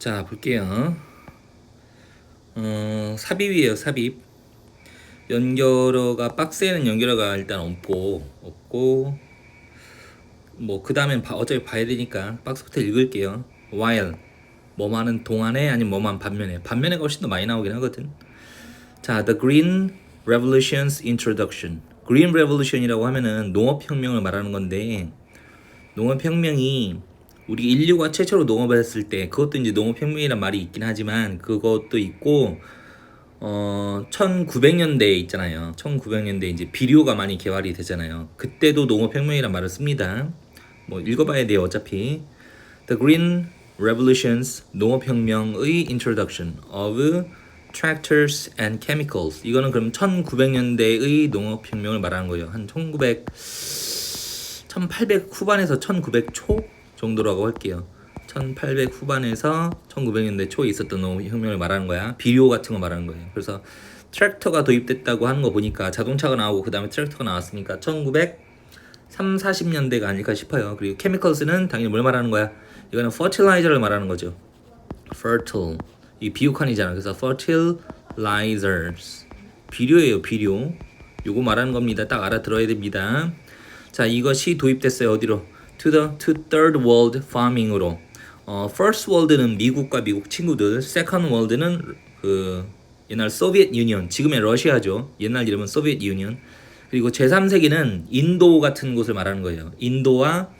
자 볼게요. 어, 삽입이에요 삽입. 연결어가 박스에는 연결어가 일단 없고 없고 뭐 그 다음엔 어차피 봐야 되니까 박스부터 읽을게요. while 뭐만은 동안에 아니면 뭐만 반면에 반면에가 훨씬 더 많이 나오긴 하거든. 자, The Green Revolution's Introduction. Green Revolution이라고 하면은 농업혁명을 말하는 건데 농업혁명이 우리 인류가 최초로 농업을 했을 때 그것도 이제 농업혁명이란 말이 있긴 하지만 그것도 있고 어 1900년대에 있잖아요. 1900년대 이제 비료가 많이 개발이 되잖아요. 그때도 농업혁명이란 말을 씁니다. 뭐 읽어봐야 돼요 어차피. The Green Revolution's 농업혁명의 Introduction of Tractors and Chemicals. 이거는 그럼 1900년대의 농업혁명을 말하는 거예요. 한 1900, 1800 후반에서 1900 초 정도라고 할게요. 1800 후반에서 1900년대 초에 있었던 농업혁명을 말하는 거야. 비료 같은 거 말하는 거예요. 그래서 트랙터가 도입됐다고 하는 거 보니까 자동차가 나오고 그 다음에 트랙터가 나왔으니까 1900 3, 40년대가 아닐까 싶어요. 그리고 chemicals는 당연히 뭘 말하는 거야? 이거는 fertilizer를 말하는 거죠. fertile 이 비육환이잖아. 그래서 fertilizers 비료예요, 비료. 요거 말하는 겁니다. 딱 알아들어야 됩니다. 자, 이것이 도입됐어요. 어디로? To the to third world farming으로. 어, first world는 미국과 미국 친구들, second world는 그 옛날 소비에트 유니언, 지금의 러시아죠. 옛날 이름은 소비에트 유니언. 그리고 제3세기는 인도 같은 곳을 말하는 거예요. 인도와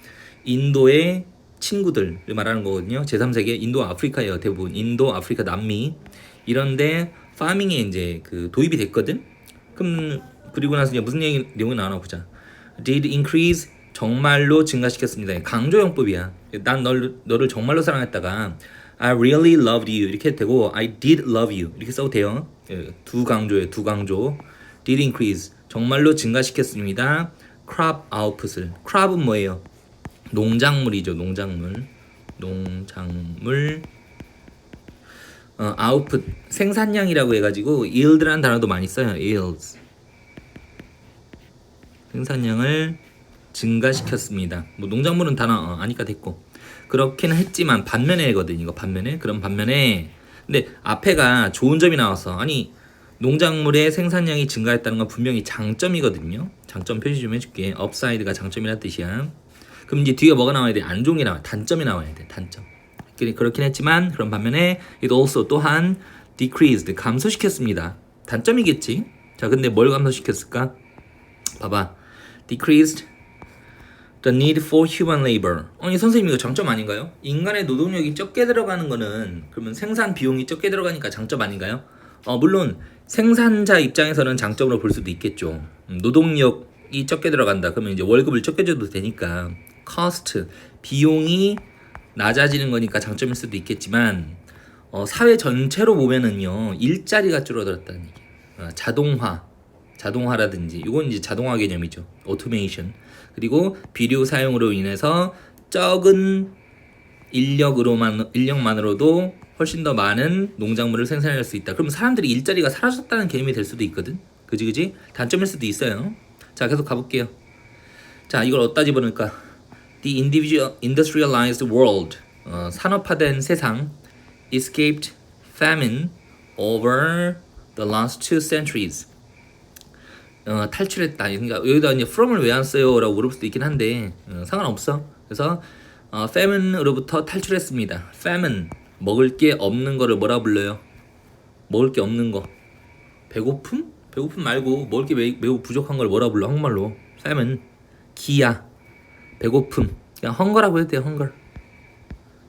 인도의 친구들을 말하는 거거든요. 제3세기 인도 아프리카예요. 대부분 인도, 아프리카, 남미 이런데 파밍에 이제 그 도입이 됐거든. 그럼 그리고 나서 이제 무슨 얘기 내용이 나오나 보자. Did increase 정말로 증가시켰습니다. 강조용법이야. 난 널, 너를 정말로 사랑했다가 I really loved you 이렇게 되고 I did love you 이렇게 써도 돼요. 예, 두 강조에 두 강조. Did increase 정말로 증가시켰습니다. crop output을. crop은 뭐예요? 농작물이죠. 농작물. 농작물. 어, output 생산량이라고 해가지고 yield라는 단어도 많이 써요. yields. 생산량을 증가시켰습니다. 뭐 농작물은 단어 어, 아니까 됐고 그렇긴 했지만 반면에거든 이거 반면에 그럼 반면에 근데 앞에가 좋은 점이 나와서 아니 농작물의 생산량이 증가했다는 건 분명히 장점이거든요. 장점 표시 좀 해줄게. 업사이드가 장점이란 뜻이야. 그럼 이제 뒤에 뭐가 나와야 돼? 안 좋은 게 나와. 단점이 나와야 돼. 단점. 그렇긴 했지만 그런 반면에 it also 또한 decreased 감소시켰습니다. 단점이겠지. 자, 근데 뭘 감소시켰을까? 봐봐. decreased the need for human labor. 아니 선생님 이거 장점 아닌가요? 인간의 노동력이 적게 들어가는 거는 그러면 생산 비용이 적게 들어가니까 장점 아닌가요? 어 물론 생산자 입장에서는 장점으로 볼 수도 있겠죠. 음, 노동력이 적게 들어간다. 그러면 이제 월급을 적게 줘도 되니까 cost 비용이 낮아지는 거니까 장점일 수도 있겠지만 어, 사회 전체로 보면은요 일자리가 줄어들었다는 얘기. 어, 자동화, 자동화라든지 이건 이제 자동화 개념이죠. 오토메이션. 그리고 비료 사용으로 인해서 적은 인력으로만 인력만으로도 훨씬 더 많은 농작물을 생산할 수 있다. 그럼 사람들이 일자리가 사라졌다는 개념이 될 수도 있거든. 그지 그지? 단점일 수도 있어요. 자, 계속 가볼게요. 자, 이걸 어디다 집어넣을까? The individual industrialized world 어, 산업화된 세상 escaped famine over the last two centuries. 어, 탈출했다. 그러니까 여기다 이제 from을 왜 안 써요라고 물을 수도 있긴 한데 어, 상관없어. 그래서 어, famine으로부터 탈출했습니다. famine 먹을 게 없는 거를 뭐라 불러요? 먹을 게 없는 거. 배고픔? 배고픔 말고 먹을 게 매, 매우 부족한 걸 뭐라 불러? 한국말로 famine 기야 배고픔 그냥 헝거라고 해도 돼요 헝거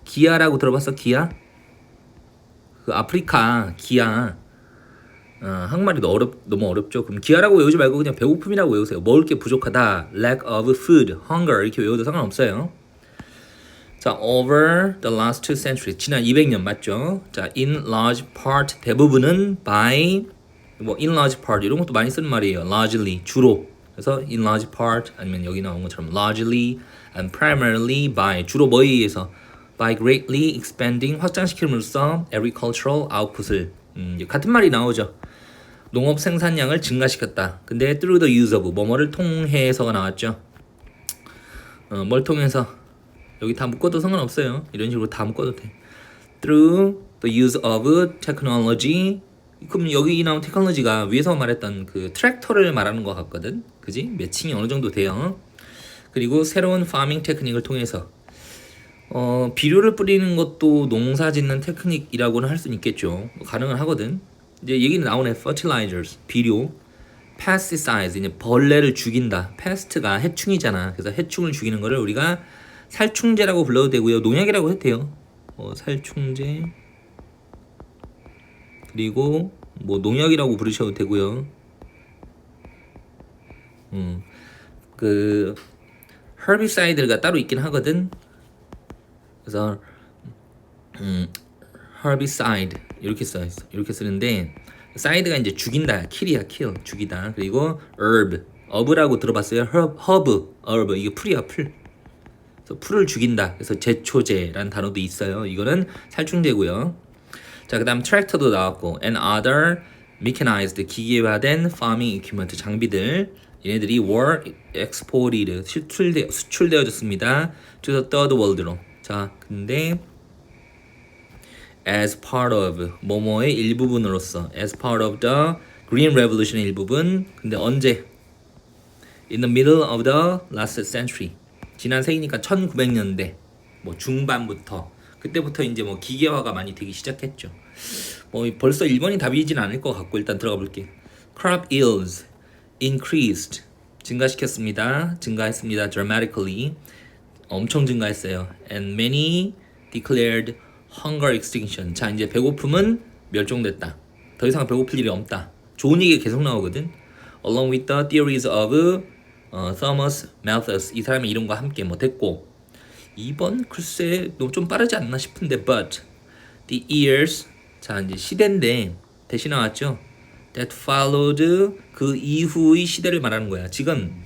기아라고 들어봤어 기아? 그 아프리카 기아 어, 한국말이 어렵, 너무 어렵죠 그럼 기아라고 외우지 말고 그냥 배고픔이라고 외우세요 먹을 게 부족하다 lack of food, hunger 이렇게 외워도 상관없어요 자, over the last two centuries 지난 200년 맞죠? 자, in large part 대부분은 by 뭐 in large part 이런 것도 많이 쓰는 말이에요. largely 주로. 그래서 in large part 아니면 여기 나온 것처럼 largely and primarily by 주로 뭐에 의해서 by greatly expanding 확장시킴으로써 agricultural output을 음, 같은 말이 나오죠. 농업 생산량을 증가시켰다. 근데 through the use of 뭐뭐를 통해서가 나왔죠. 어, 뭘 통해서 여기 다 묶어도 상관없어요. 이런 식으로 다 묶어도 돼. through the use of technology. 그럼 여기 나온 테크놀로지가 위에서 말했던 그 트랙터를 말하는 것 같거든. 그지? 매칭이 어느 정도 돼요. 그리고 새로운 파밍 테크닉을 통해서 어, 비료를 뿌리는 것도 농사 짓는 테크닉이라고는 할 수는 있겠죠. 가능은 하거든. 이제 얘기는 나오네. fertilizers, 비료. pesticides, 이제 벌레를 죽인다. pest가 해충이잖아. 그래서 해충을 죽이는 거를 우리가 살충제라고 불러도 되고요. 농약이라고 해도 돼요. 어, 살충제. 그리고 뭐 농약이라고 부르셔도 되고요. 음, 그 herbicides가 따로 있긴 하거든. 그래서 음, herbicide 이렇게 써 있어. 이렇게 쓰는데 side가 이제 죽인다, kill이야, kill, 죽이다. 그리고 herb, herb라고 들어봤어요? herb, herb, herb 이게 풀이야, 풀. 그래서 풀을 죽인다. 그래서 제초제라는 단어도 있어요. 이거는 살충제고요. 자, 그다음 트랙터도 나왔고 and other mechanized 기계화된 farming equipment 장비들 얘네들이 were exported 수출되, 수출되어졌습니다. to the third world로. 자, 근데 as part of 뭐뭐의 일부분으로서 as part of the green revolution의 일부분. 근데 언제? in the middle of the last century. 지난 세기니까 1900년대 뭐 중반부터 그때부터 이제 뭐 기계화가 많이 되기 시작했죠. 뭐 벌써 1번이 답이진 않을 것 같고 일단 들어가 볼게. crop yields increased 증가시켰습니다. 증가했습니다. dramatically 엄청 증가했어요. and many declared hunger extinction. 자 이제 배고픔은 멸종됐다. 더 이상 배고플 일이 없다. 좋은 얘기 계속 나오거든. along with the theories of 어, Thomas Malthus 이 사람의 이름과 함께 뭐 됐고 2번 글쎄 너무 좀 빠르지 않나 싶은데 but the years 자 이제 시대인데 대신 나왔죠 that followed 그 이후의 시대를 말하는 거야 지금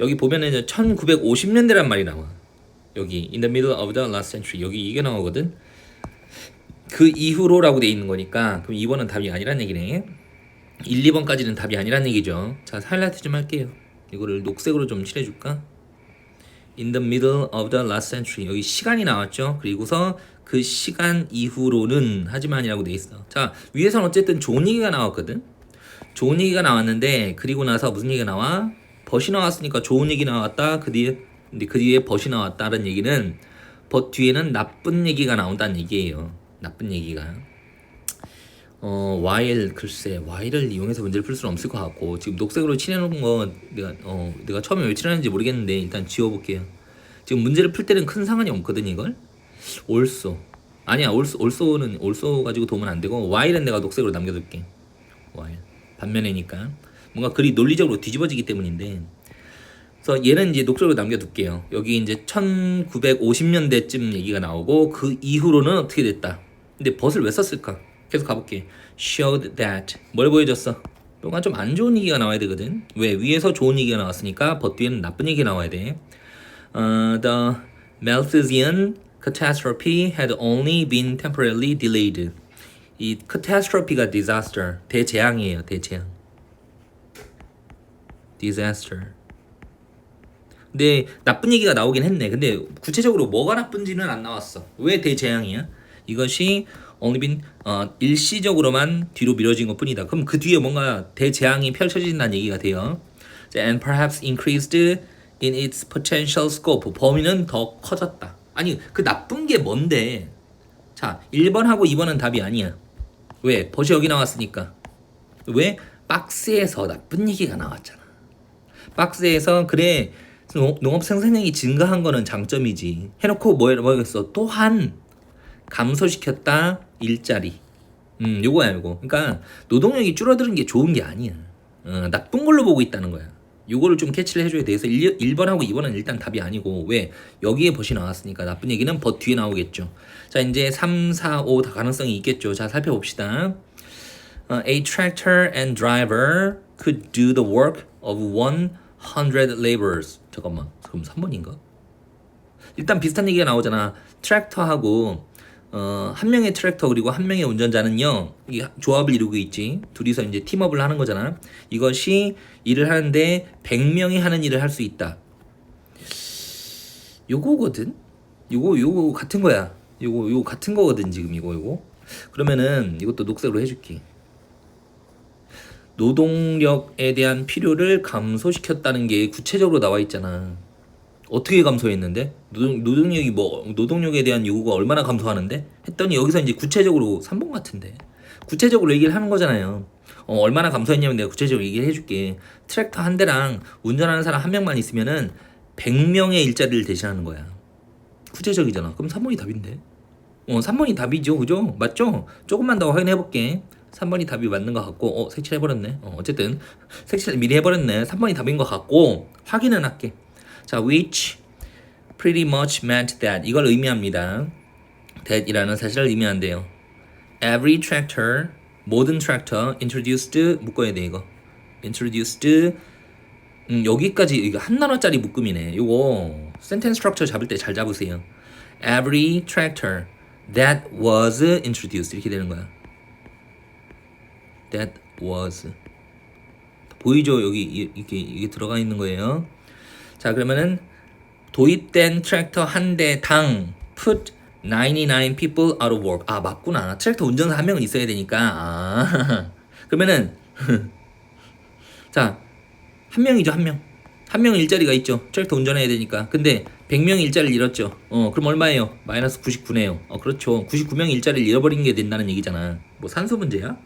여기 보면은 이제 1950년대란 말이 나와 여기 in the middle of the last century 여기 이게 나오거든 그 이후로라고 돼 있는 거니까 그럼 2번은 답이 아니란 얘기네 1, 2번까지는 답이 아니란 얘기죠 자 하이라이트 좀 할게요 이거를 녹색으로 좀 칠해줄까 in the middle of the last century 여기 시간이 나왔죠. 그리고서 그 시간 이후로는 하지만이라고 돼 있어. 자 위에서는 어쨌든 좋은 얘기가 나왔거든. 좋은 얘기가 나왔는데 그리고 나서 무슨 얘기가 나와? 벗이 나왔으니까 좋은 얘기 나왔다. 그 뒤에 근데 그 뒤에 벗이 나왔다는 얘기는 벗 뒤에는 나쁜 얘기가 나온다는 얘기예요. 나쁜 얘기가. 어 while 글쎄 while을 이용해서 문제를 풀 수는 없을 것 같고 지금 녹색으로 칠해놓은 거 내가 어 내가 처음에 왜 칠하는지 모르겠는데 일단 지워볼게요. 지금 문제를 풀 때는 큰 상관이 없거든 이걸. also 아니야 also also는 also 가지고 도움은 안 되고 while은 내가 녹색으로 남겨둘게. while 반면에니까 뭔가 글이 논리적으로 뒤집어지기 때문인데. 그래서 얘는 이제 녹색으로 남겨둘게요. 여기 이제 1950년대쯤 얘기가 나오고 그 이후로는 어떻게 됐다. 근데 벗을 왜 썼을까? 계속 가볼게. showed that 뭘 보여줬어? 뭔가 좀 안 좋은 얘기가 나와야 되거든. 왜 위에서 좋은 얘기가 나왔으니까 벗 뒤에는 나쁜 얘기가 나와야 돼. 어, the Malthusian catastrophe had only been temporarily delayed. 이 catastrophe가 disaster 대재앙이에요. 대재앙. disaster. 근데 나쁜 얘기가 나오긴 했네. 근데 구체적으로 뭐가 나쁜지는 안 나왔어. 왜 대재앙이야? 이것이 been 어, 일시적으로만 뒤로 미뤄진 것 뿐이다. 그럼 그 뒤에 뭔가 대재앙이 펼쳐진다는 얘기가 돼요. And perhaps increased in its potential scope. 범위는 더 커졌다. 아니 그 나쁜 게 뭔데? 자 1번하고 2번은 답이 아니야. 왜? 벗이 여기 나왔으니까. 왜? 박스에서 나쁜 얘기가 나왔잖아. 박스에서 그래 농- 농업 생산량이 증가한 거는 장점이지. 해놓고 뭐 뭐겠어? 또한 감소시켰다 일자리. 음, 요거야 요거. 그러니까 노동력이 줄어드는 게 좋은 게 아니야. 어, 나쁜 걸로 보고 있다는 거야. 요거를 좀 캐치를 해줘야 돼. 그래서 1, 1번하고 2번은 일단 답이 아니고 왜 여기에 벗이 나왔으니까 나쁜 얘기는 벗 뒤에 나오겠죠. 자 이제 3, 4, 5 다 가능성이 있겠죠. 자 살펴봅시다. 어, a tractor and driver could do the work of 100 laborers. 잠깐만. 그럼 3번인가? 일단 비슷한 얘기가 나오잖아. 트랙터하고 어, 한 명의 트랙터 그리고 한 명의 운전자는요. 이 조합을 이루고 있지. 둘이서 이제 팀업을 하는 거잖아. 이것이 일을 하는데 100명이 하는 일을 할 수 있다. 요거거든. 요거 요거 같은 거야. 이거 이거 같은 거거든 지금 이거 이거. 그러면은 이것도 녹색으로 해줄게. 노동력에 대한 필요를 감소시켰다는 게 구체적으로 나와 있잖아. 어떻게 감소했는데? 노동, 노동력이 뭐 노동력에 대한 요구가 얼마나 감소하는데? 했더니 여기서 이제 구체적으로 3번 같은데. 구체적으로 얘기를 하는 거잖아요. 어, 얼마나 감소했냐면 내가 구체적으로 얘기를 해줄게. 트랙터 한 대랑 운전하는 사람 한 명만 있으면은 100명의 일자리를 대신하는 거야. 구체적이잖아. 그럼 3번이 답인데. 어, 3번이 답이죠. 그죠? 맞죠? 조금만 더 확인해 볼게. 3번이 답이 맞는 것 같고, 어, 색칠해버렸네. 어, 어쨌든, 색칠 미리 해버렸네. 3번이 답인 것 같고, 확인은 할게. 자, which pretty much meant that. 이걸 의미합니다. that이라는 사실을 의미한대요. Every tractor, 모든 트랙터 introduced, 묶어야 돼, 이거. introduced, 음, 여기까지, 이거 한 단어짜리 묶음이네. 이거, sentence structure 잡을 때 잘 잡으세요. Every tractor that was introduced. 이렇게 되는 거야. that was 보이죠 여기 이- 이게 이게 들어가 있는 거예요. 자 그러면은 도입된 트랙터 한 대당 put 99 people out of work. 아 맞구나. 트랙터 운전사 한 명은 있어야 되니까. 아 그러면은 자 한 명이죠 한 명. 한 명은 일자리가 있죠. 트랙터 운전해야 되니까. 근데 100명이 일자리를 잃었죠. 어, 그럼 얼마예요? 마이너스 99네요. 어, 그렇죠. 99명이 일자리를 잃어버린 게 된다는 얘기잖아. 뭐 산수 문제야?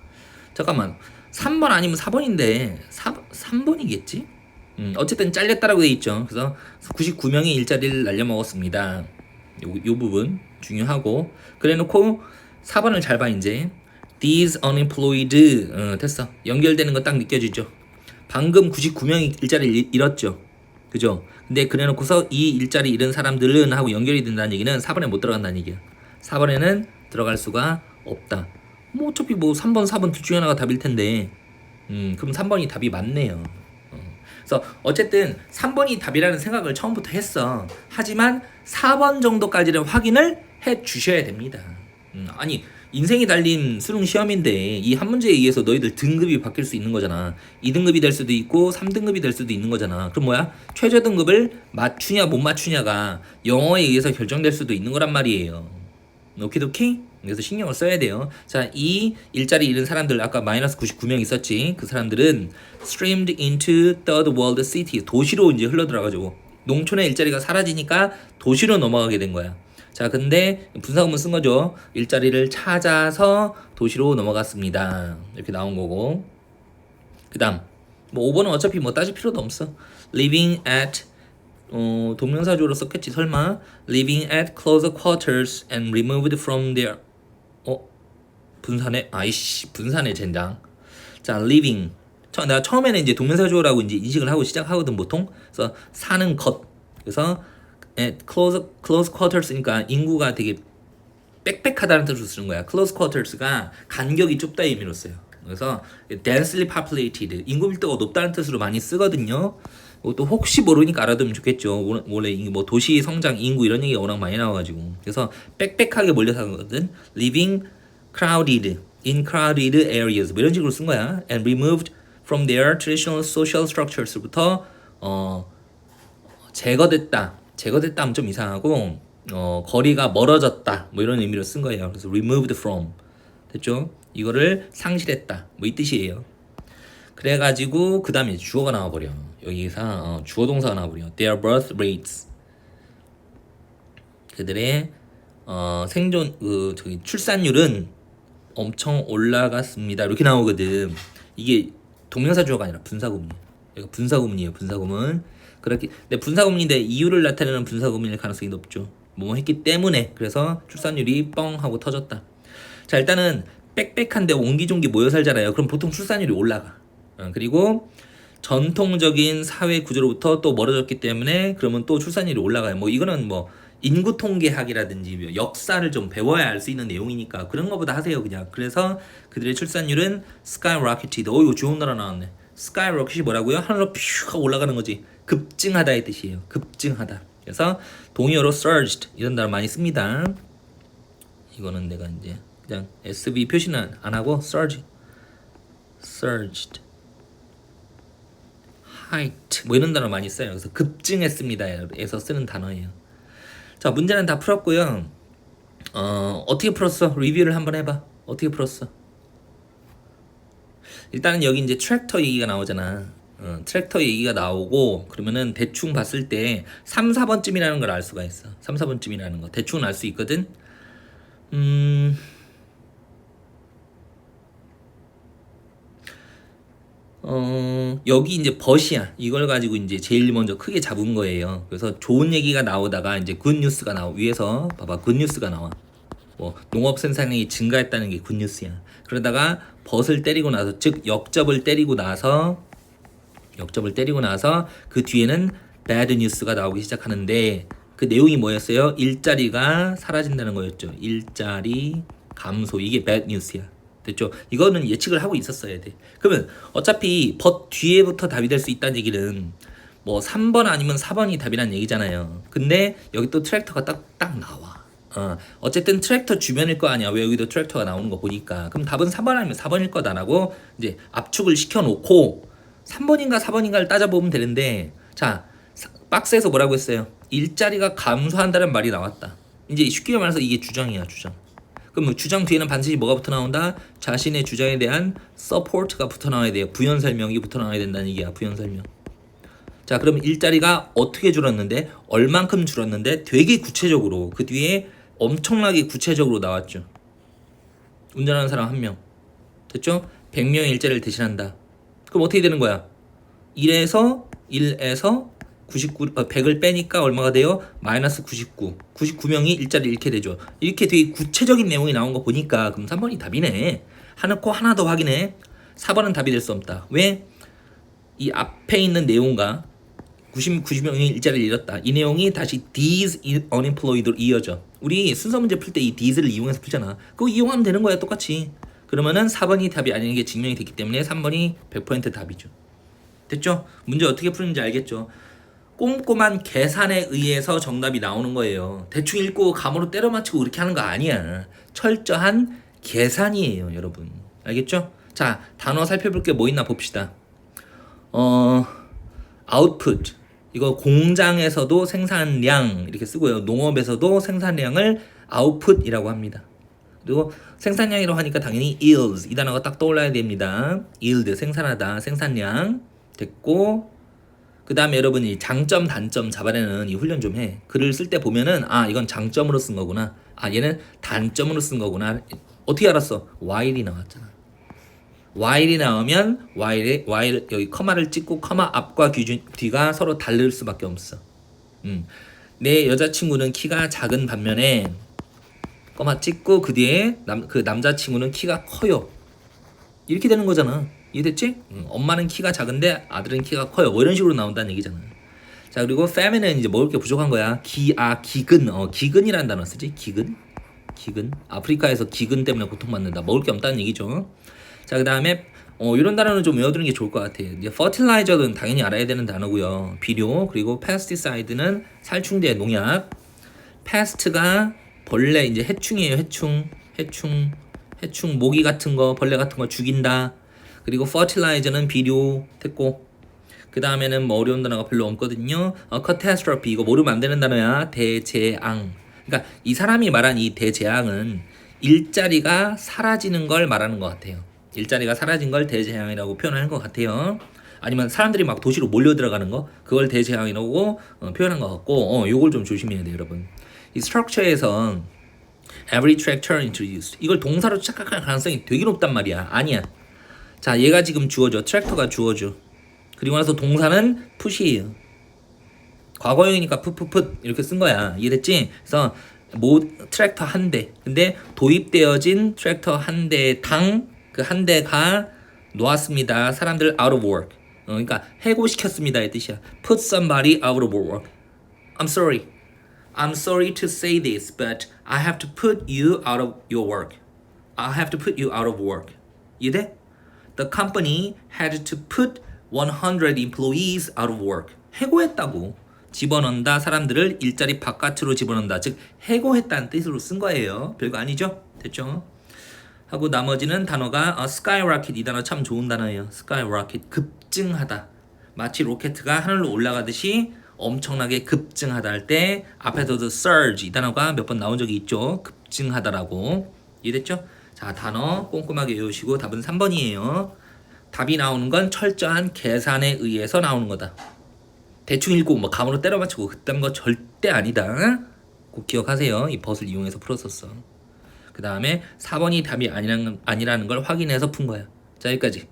잠깐만. 3번 아니면 4번인데 4, 3번이겠지? 음, 어쨌든 잘렸다라고 돼 있죠. 그래서 99명이 일자리를 날려먹었습니다. 요, 요 부분 중요하고 그래놓고 4번을 잘 봐 이제 These unemployed 어, 됐어. 연결되는 거 딱 느껴지죠. 방금 99명이 일자리를 잃- 잃었죠. 그죠? 근데 그래놓고서 이 일자리 잃은 사람들은 하고 연결이 된다는 얘기는 4번에 못 들어간다는 얘기야. 4번에는 들어갈 수가 없다. 뭐 어차피 뭐 3번, 4번 둘 중에 하나가 답일 텐데. 음, 그럼 3번이 답이 맞네요. 어. 그래서 어쨌든 3번이 답이라는 생각을 처음부터 했어. 하지만 4번 정도까지는 확인을 해 주셔야 됩니다. 음, 아니 인생이 달린 수능 시험인데 이 한 문제에 의해서 너희들 등급이 바뀔 수 있는 거잖아. 2등급이 될 수도 있고 3등급이 될 수도 있는 거잖아. 그럼 뭐야? 최저 등급을 맞추냐 못 맞추냐가 영어에 의해서 결정될 수도 있는 거란 말이에요. 오키도키? 그래서 신경을 써야 돼요. 자, 이 일자리 잃은 사람들 아까 마이너스 99명 있었지. 그 사람들은 streamed into third world city 도시로 이제 흘러 들어가지고 농촌의 일자리가 사라지니까 도시로 넘어가게 된 거야. 자, 근데 분사구문 쓴 거죠. 일자리를 찾아서 도시로 넘어갔습니다. 이렇게 나온 거고. 그다음 뭐 5번은 어차피 뭐 따질 필요도 없어. living at 어, 동명사주로 썼겠지 설마 living at close quarters and removed from their 어 분산에 아이씨 분산의 젠장 자 living 처, 내가 처음에는 이제 동명사주라고 이제 인식을 하고 시작하거든 보통 그래서 사는 것 그래서 at close close quarters니까 인구가 되게 빽빽하다는 뜻으로 쓰는 거야. close quarters가 간격이 좁다 의미로 써요. 그래서 densely populated 인구 밀도가 높다는 뜻으로 많이 쓰거든요. 또 혹시 모르니까 알아두면 좋겠죠. 원- 원래 이뭐 도시 성장 인구 이런 얘기가 워낙 많이 나와가지고 그래서 빽빽하게 몰려 사거든. living crowded in crowded areas 뭐 이런 식으로 쓴 거야. and removed from their traditional social structures부터 어 제거됐다. 제거됐다 하면 좀 이상하고 어, 거리가 멀어졌다. 뭐 이런 의미로 쓴 거예요. 그래서 removed from 됐죠? 이거를 상실했다. 뭐 이 뜻이에요. 그래가지고 그 다음에 주어가 나와버려. 여기서 어, 주어 동사가 나와버려. Their birth rates 그들의 어, 생존 그 저기 출산율은 엄청 올라갔습니다. 이렇게 나오거든. 이게 동명사 주어가 아니라 분사구문이에요. 이거 분사구문이에요. 분사구문. 그렇게 근데 분사구문인데 이유를 나타내는 분사구문일 가능성이 높죠. 뭐뭐 했기 때문에 그래서 출산율이 뻥 하고 터졌다. 자 일단은 빽빽한데 옹기종기 모여 살잖아요. 그럼 보통 출산율이 올라가. 어, 그리고 전통적인 사회 구조로부터 또 멀어졌기 때문에 그러면 또 출산율이 올라가요. 뭐 이거는 뭐 인구 통계학이라든지 뭐 역사를 좀 배워야 알 수 있는 내용이니까 그런 거보다 하세요 그냥. 그래서 그들의 출산율은 skyrocketed. 어 이거 좋은 나라 나왔네. skyrocket이 뭐라고요? 하늘로 퓨 올라가는 거지. 급증하다의 뜻이에요. 급증하다. 그래서 동의어로 surged 이런 단어 많이 씁니다. 이거는 내가 이제 그냥 SV 표시는 안 하고 surge, surged, height 뭐 이런 단어 많이 써요. 그래서 급증했습니다에서 쓰는 단어예요. 자 문제는 다 풀었고요. 어, 어떻게 풀었어? 리뷰를 한번 해봐. 어떻게 풀었어? 일단은 여기 이제 트랙터 얘기가 나오잖아. 어, 트랙터 얘기가 나오고 그러면은 대충 봤을 때 3, 4번쯤이라는 걸 알 수가 있어. 3, 4번쯤이라는 거. 대충은 알 수 있거든. 음. 어, 여기 이제 벗이야. 이걸 가지고 이제 제일 먼저 크게 잡은 거예요. 그래서 좋은 얘기가 나오다가 이제 굿 뉴스가 나오 위에서 봐봐. 굿 뉴스가 나와. 뭐 농업 생산량이 증가했다는 게 굿 뉴스야. 그러다가 벗을 때리고 나서 즉 역접을 때리고 나서 역접을 때리고 나서 그 뒤에는 bad 뉴스가 나오기 시작하는데 그 내용이 뭐였어요? 일자리가 사라진다는 거였죠. 일자리 감소 이게 bad 뉴스야. 됐죠? 이거는 예측을 하고 있었어야 돼. 그러면 어차피 벗 뒤에부터 답이 될 수 있다는 얘기는 뭐 3번 아니면 4번이 답이란 얘기잖아요. 근데 여기 또 트랙터가 딱 딱 나와. 어, 어쨌든 트랙터 주변일 거 아니야. 왜 여기도 트랙터가 나오는 거 보니까. 그럼 답은 4번 아니면 4번일 거다라고 이제 압축을 시켜놓고 3번인가 4번인가를 따져보면 되는데 자 사- 박스에서 뭐라고 했어요? 일자리가 감소한다는 말이 나왔다. 이제 쉽게 말해서 이게 주장이야 주장. 그럼 뭐 주장 뒤에는 반드시 뭐가 붙어 나온다? 자신의 주장에 대한 support가 붙어 나와야 돼요. 부연 설명이 붙어 나와야 된다는 얘기야. 부연 설명. 자, 그럼 일자리가 어떻게 줄었는데 얼만큼 줄었는데 되게 구체적으로 그 뒤에 엄청나게 구체적으로 나왔죠. 운전하는 사람 한 명. 됐죠? 100명의 일자리를 대신한다. 그럼 어떻게 되는 거야? 1에서 1에서 99, 어, 100을 빼니까 얼마가 돼요? 마이너스 99. 99명이 일자리를 잃게 되죠. 이렇게 되게 구체적인 내용이 나온 거 보니까 그럼 3번이 답이네. 하놓고 하나 더 확인해. 4번은 답이 될 수 없다. 왜? 이 앞에 있는 내용과 90, 90명이 일자리를 잃었다. 이 내용이 다시 these unemployed로 이어져. 우리 순서 문제 풀 때 이 these를 이용해서 풀잖아. 그거 이용하면 되는 거야 똑같이. 그러면은 4번이 답이 아닌 게 증명이 됐기 때문에 3번이 100% 답이죠. 됐죠? 문제 어떻게 푸는지 알겠죠? 꼼꼼한 계산에 의해서 정답이 나오는 거예요. 대충 읽고 감으로 때려 맞추고 이렇게 하는 거 아니야. 철저한 계산이에요, 여러분. 알겠죠? 자, 단어 살펴볼 게 뭐 있나 봅시다. 어, output. 이거 공장에서도 생산량 이렇게 쓰고요. 농업에서도 생산량을 output이라고 합니다. 그리고 생산량이라고 하니까 당연히 yields 이 단어가 딱 떠올라야 됩니다. yield 생산하다 생산량 됐고 그 다음에 여러분 이 장점 단점 잡아내는 이 훈련 좀 해. 글을 쓸 때 보면은 아 이건 장점으로 쓴 거구나. 아 얘는 단점으로 쓴 거구나. 어떻게 알았어? while이 나왔잖아. while이 나오면 while while 여기 커마를 찍고 커마 앞과 뒤, 뒤가 서로 다를 수밖에 없어. 음. 내 여자친구는 키가 작은 반면에 꼬마 찍고 그 뒤에 남, 그 남자친구는 키가 커요. 이렇게 되는 거잖아. 이해됐지? 응, 엄마는 키가 작은데 아들은 키가 커요. 뭐 이런 식으로 나온다는 얘기잖아. 자 그리고 feminine 이제 먹을 게 부족한 거야. 기아 기근 어 기근이라는 단어 쓰지? 기근 기근 아프리카에서 기근 때문에 고통받는다. 먹을 게 없다는 얘기죠. 자 그 다음에 어 이런 단어는 좀 외워두는 게 좋을 것 같아요. 이제 fertilizer는 당연히 알아야 되는 단어고요. 비료 그리고 pesticide는 살충제 농약. pest가 벌레 이제 해충이에요 해충 해충 해충 모기 같은 거 벌레 같은 거 죽인다 그리고 fertilizer는 비료 됐고 그 다음에는 뭐 어려운 단어가 별로 없거든요. 어, catastrophe 이거 모르면 안 되는 단어야. 대재앙. 그러니까 이 사람이 말한 이 대재앙은 일자리가 사라지는 걸 말하는 것 같아요. 일자리가 사라진 걸 대재앙이라고 표현하는 것 같아요. 아니면 사람들이 막 도시로 몰려 들어가는 거? 그걸 대재앙이라고 어, 표현한 것 같고 어 요걸 좀 조심해야 돼요 여러분. 이 structure에서 every tractor introduced. 이걸 동사로 착각할 가능성이 되게 높단 말이야. 아니야 자 얘가 지금 주어져 트랙터가 주어져 그리고 나서 동사는 푸시예요 과거형이니까 푸푸풋 이렇게 쓴 거야 이해됐지? 그래서 모 트랙터 한 대 근데 도입되어진 트랙터 한 대 당 그 한 대가 놓았습니다 사람들 out of work 어, 그러니까 해고시켰습니다 이 뜻이야 put somebody out of work I'm sorry I'm sorry to say this, but I have to put you out of your work. I have to put you out of work. 이해 돼? The company had to put 100 employees out of work. 해고했다고. 집어넣는다 사람들을 일자리 바깥으로 집어넣는다. 즉 해고했다는 뜻으로 쓴 거예요. 별거 아니죠? 됐죠? 하고 나머지는 단어가 어, skyrocket 이 단어 참 좋은 단어예요. skyrocket 급증하다. 마치 로켓가 하늘로 올라가듯이 엄청나게 급증하다 할 때 앞에서도 surge 이 단어가 몇 번 나온 적이 있죠. 급, 입증하다라고 이해됐죠? 자 단어 꼼꼼하게 외우시고 답은 3번이에요. 답이 나오는 건 철저한 계산에 의해서 나오는 거다. 대충 읽고 뭐 감으로 때려 맞추고 그딴 거 절대 아니다. 꼭 기억하세요. 이 벗을 이용해서 풀었었어. 그 다음에 4번이 답이 아니라는, 아니라는 걸 확인해서 푼 거야. 자 여기까지.